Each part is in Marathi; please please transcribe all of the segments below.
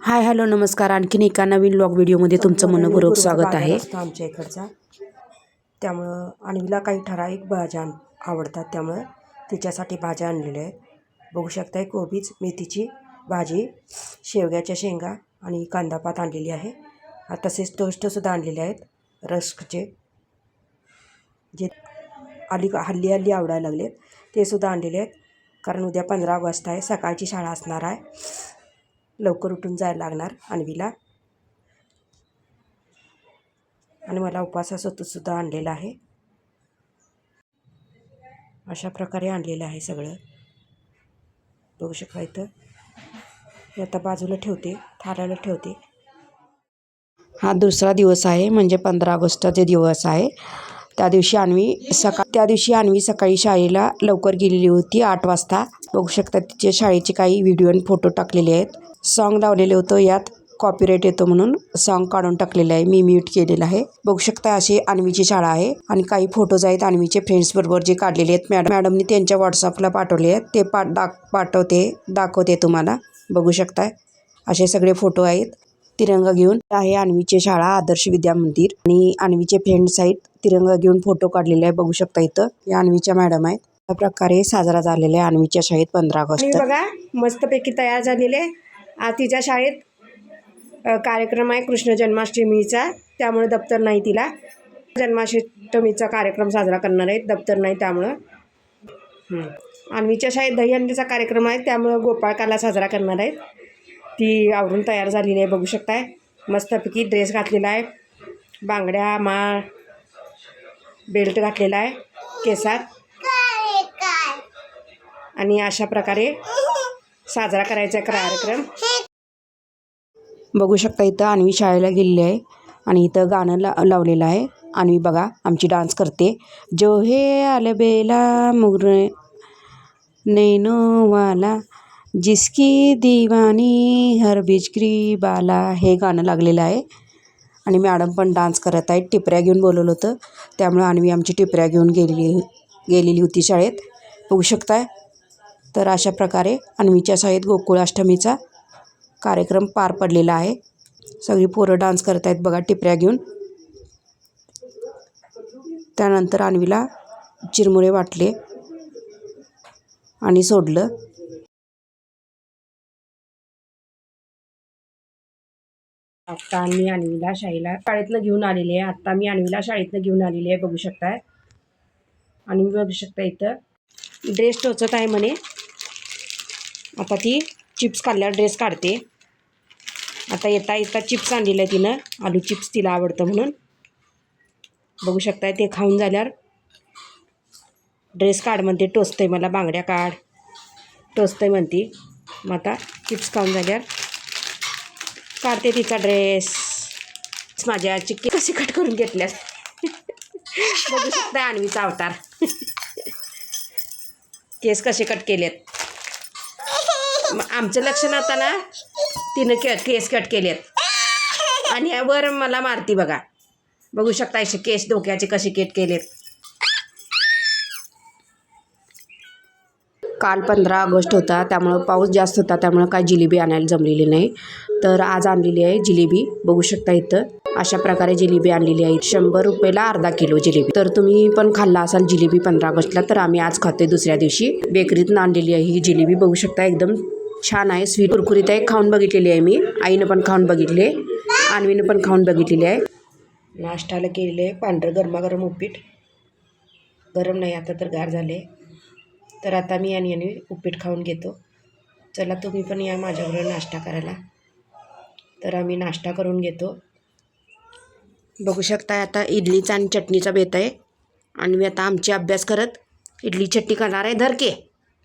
हाय हॅलो नमस्कार. आणखीन एका नवीन ब्लॉग व्हिडिओमध्ये तुमचं मनपूर्वक स्वागत आहे. आमच्या इकडचा. त्यामुळं आणवीला काही ठराविक भाज्या आवडतात. त्यामुळं तिच्यासाठी भाज्या आणलेल्या आहेत. बघू शकताय कोबीज मेथीची भाजी शेवग्याच्या शेंगा आणि कांदापात आणलेली आहे. तसेच टोस्टसुद्धा आणलेले आहेत रस्कचे. जे अली हल्ली हल्ली आवडायला लागलेत. ते सुद्धा आणलेले आहेत. कारण उद्या पंधरा ऑगस्ट आहे सकाळची शाळा असणार आहे. लवकर उठून जायला लागणार अन्वीला आणि मला उपवासासोबत सुद्धा आणलेलं आहे. अशा प्रकारे आणलेलं आहे सगळं. बघू शकता इथं. हे आता बाजूला ठेवते थाराला ठेवते. हा दुसरा दिवस आहे म्हणजे पंधरा ऑगस्टचा दिवस आहे. त्या दिवशी आणवी सकाळ त्या दिवशी आणवी सकाळी शाळेला लवकर गेलेली होती. आठ वाजता. बघू शकता तिचे शाळेचे काही व्हिडिओ आणि फोटो टाकलेले आहेत. सॉन्ग लावलेले होतं. यात कॉपीराईट येतो म्हणून सॉन्ग काढून टाकलेलं आहे. मी म्यूट केलेलं आहे. बघू शकता अशी अन्वीची शाळा आहे आणि काही फोटोज आहेत अन्वीचे फ्रेंड्स बरोबर जे काढलेले आहेत. मॅडम मॅडमनी त्यांच्या व्हॉट्सअपला पाठवले आहेत. ते पा दाख पाठवते दाखवते तुम्हाला. बघू शकताय असे सगळे फोटो आहेत. तिरंगा घेऊन आहे अन्वीची शाळा आदर्श विद्या मंदिर. आणि आणवीचे फ्रेंड्स आहेत तिरंगा घेऊन फोटो काढलेले आहे बघू शकता इथं. या आणवीच्या मॅडम आहेत. त्या प्रकारे साजरा झालेला आहे आणवीच्या शाळेत पंधरा ऑगस्ट. बघा मस्तपैकी तयार झालेले आज तिच्या शाळेत कार्यक्रम आहे कृष्ण जन्माष्टमीचा. त्यामुळे दप्तर नाही तिला. जन्माष्टमीचा कार्यक्रम साजरा करणार आहेत. दप्तर नाही त्यामुळं. आणवीच्या शाळेत दहीहंडीचा कार्यक्रम आहे. त्यामुळं गोपाळकाला साजरा करणार आहेत. ती आवरून तयार झालेली आहे बघू शकताय. मस्तपैकी ड्रेस घातलेला आहे. बांगड्या माळ बेल्ट घातलेला आहे केसात. आणि अशा प्रकारे साजरा करायचा आहे कार्यक्रम. बघू शकता इथं आणवी शाळेला गेलेली आहे आणि इथं गाणं ला लावलेलं आहे. आणवी बघा आमची डान्स करते. जो हे आलबेला मुर नैनोवाला जिसकी दिवानी हर बिजगरी बाला हे गाणं लागलेलं आहे. आणि मॅडम पण डान्स करत आहेत. टिपऱ्या घेऊन बोलवलं होतं. त्यामुळे आणवी आमची टिपऱ्या घेऊन गेलेली गेलेली होती शाळेत. बघू शकताय? तर अशा प्रकारे अन्वीच्या शाळेत गोकुळाष्टमीचा कार्यक्रम पार पडलेला आहे. सगळी पोरं डान्स करत आहेत बघा टिपऱ्या घेऊन. त्यानंतर अन्वीला चिरमुरे वाटले आणि सोडलं. आत्ता मी आणवीला शाळेला शाळेतनं घेऊन आलेली आहे. आत्ता मी आणवीला शाळेतनं घेऊन आलेली आहे बघू शकताय. आणि बघू शकता इथं. ड्रेस टोचत आहे म्हणे. आता ती चिप्स काढल्यावर ड्रेस काढते. आता येता येता चिप्स आणलेलं आहे तिनं. आलू चिप्स तिला आवडतं म्हणून. बघू शकताय ते खाऊन झाल्यावर. ड्रेस काढ म्हणते टोचतंय मला बांगड्या काढ. टोचतंय म्हणते. मग आता चिप्स खाऊन झाल्यावर काढते तिचा ड्रेस माझ्या चिक्की कशी कट करून घेतल्यात बघू शकता आणवीचा अवतार. केस कसे कट केलेत? मग आमचं लक्ष नव्हतं ना तिनं के केस कट केलेत. आणि वर मला मारती बघा. बघू शकता असे केस डोक्याचे कसे कट केलेत. काल पंधरा ऑगस्ट होता त्यामुळं पाऊस जास्त होता त्यामुळं काय जिलेबी आणायला जमलेली नाही. तर आज आणलेली आहे जिलेबी बघू शकता इथं. अशा प्रकारे जिलेबी आणलेली आहे. शंभर रुपयाला अर्धा किलो जिलेबी. तर तुम्ही पण खाल्ला असाल जिलेबी पंधरा ऑगस्टला तर आम्ही आज खाते दुसऱ्या दिवशी. बेकरीतून आणलेली आहे ही जिलेबी बघू शकता एकदम छान आहे. स्वीट कुरकुरीत आहे खाऊन बघितलेली आहे मी. आईनं पण खाऊन बघितले आणवीनं पण खाऊन बघितलेली आहे. नाश्त्याला केलेलं आहे पांढरं गरमागरम उपीट. गरम नाही आता तर गार झाले. तर आता मी आणि आणि उपीट खाऊन घेतो. चला तुम्ही पण या माझ्याबरोबर नाश्ता करायला. तर आम्ही नाश्ता करून घेतो. बघू शकता आता इडलीचा आणि चटणीचा बेत आहे. आणि मी आता आमची अभ्यास करत इडली चटणी करणार आहे. धर के.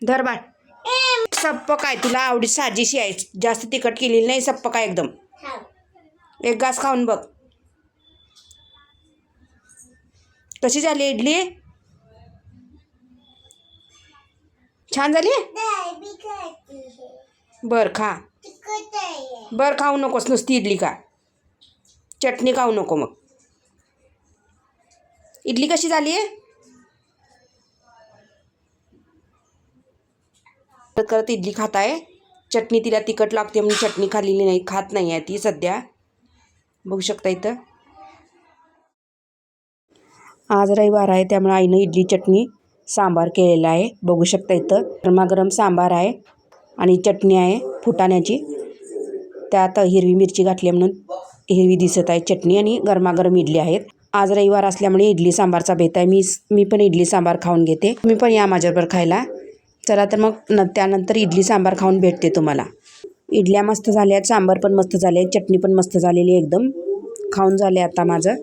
धर बाळ. सप्प काय तुला आवडी साजीशी आहे. जास्त तिखट केलेली नाही सप्प काय एकदम. एक घास खाऊन बघ. कशी झाली इडली? छान झाली बर खा. बर खाऊ नकोस नुसती इडली का चटणी खाऊ नको मग. इडली कशी झाली आहे? करत इडली खात आहे चटणी तिला तिखट लागते म्हणून चटणी खाल्लेली नाही खात नाही आहे ती सध्या. बघू शकता इथं. आज रविवार आहे त्यामुळे आईनं इडली चटणी सांबार केलेला आहे. बघू शकता इथं. गरमागरम सांबार आहे आणि चटणी आहे फुटाण्याची. त्यात हिरवी मिरची घातली म्हणून हिरवी दिसत आहे चटणी आणि गरमागरम इडली आहेत. आज रविवार असल्यामुळे इडली सांबारचा बेत आहे. मी मी पण इडली सांबार खाऊन घेते. तुम्ही पण या माझ्याबरोबर खायला. चला तर मग न त्यानंतर इडली सांबार खाऊन भेटते तुम्हाला. इडल्या मस्त झाल्या आहेत सांबार पण मस्त झाले आहेत चटणी पण मस्त झालेली एकदम. खाऊन झाले आता माझं.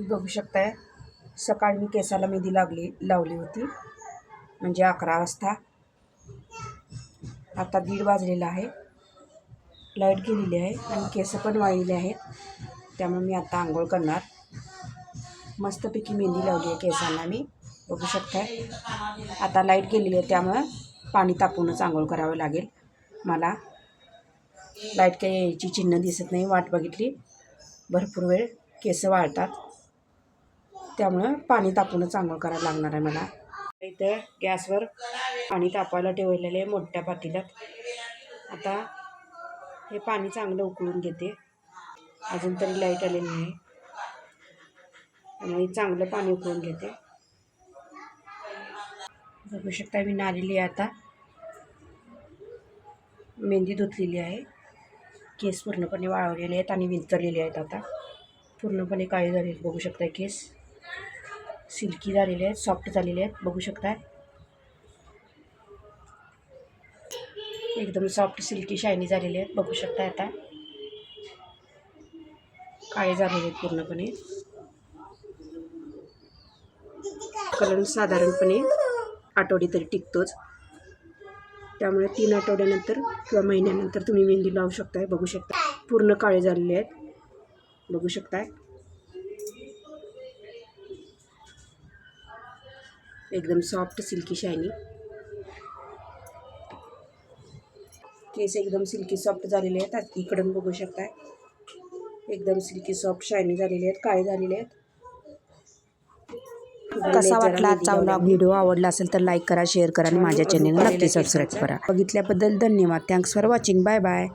बघू शकताय. सकाळी मी केसाला मेहंदी लागली लावली होती. म्हणजे अकरा वाजता. आता दीड वाजलेला आहे. लाइट गेलेली आहे आणि केस पण वाळलेले आहेत. त्यामुळे मी आता आंघोळ करणार. मस्तपैकी मेहंदी लावली आहे केसांना मी. बघू शकताय. आता लाइट गेलेली आहे त्यामुळं पाणी तापूनच आंघोळ करावं लागेल. मला. लाइट काही यायची चिन्ह दिसत नाही वाट बघितली. भरपूर वेळ केस वाळतात. त्यामुळं पाणी तापूनच आंघोळ करायला लागणार आहे मला. इथं गॅसवर पाणी तापायला ठेवलेलं आहे मोठ्या पातेल्यात आता हे पाणी चांगलं उकळून घेते. अजून तरी लाइट आलेली नाही. त्यामुळे चांगलं पाणी उकळून घेते. बघू शकता मी नालेली आहे आता. मेहंदी धुतलेली आहे. केस पूर्णपणे वाळवलेले आहेत आणि विंचरलेले आहेत आता. पूर्णपणे काळे झालेले बघू शकता केस. सिल्की झालेले आहेत सॉफ्ट झालेले आहेत बघू शकताय. एकदम सॉफ्ट सिल्की शायनी झालेले आहेत बघू शकता आता. काळे झालेले आहेत पूर्णपणे. कलर साधारणपणे आठवडी तरी टिकतोच. त्यामुळे तीन आठवड्यानंतर किंवा महिन्यानंतर तुम्ही मेहंदी लावू शकताय बघू शकता पूर्ण काळे झालेले आहेत बघू शकताय. एकदम सॉफ्ट सिल्की शायनी केस एकदम सिल्की सॉफ्ट झालेले आहेत. इकडून बघू शकताय. एकदम सिल्की सॉफ्ट शायनी झालेले आहेत. काळे झालेले आहेत. कसा वाटला आजचा व्लॉग व्हिडिओ आवडला असेल तर लाईक करा शेअर करा आणि माझ्या चॅनलला नक्की सबस्क्राईब करा. बघितल्याबद्दल धन्यवाद. Thanks for watching bye bye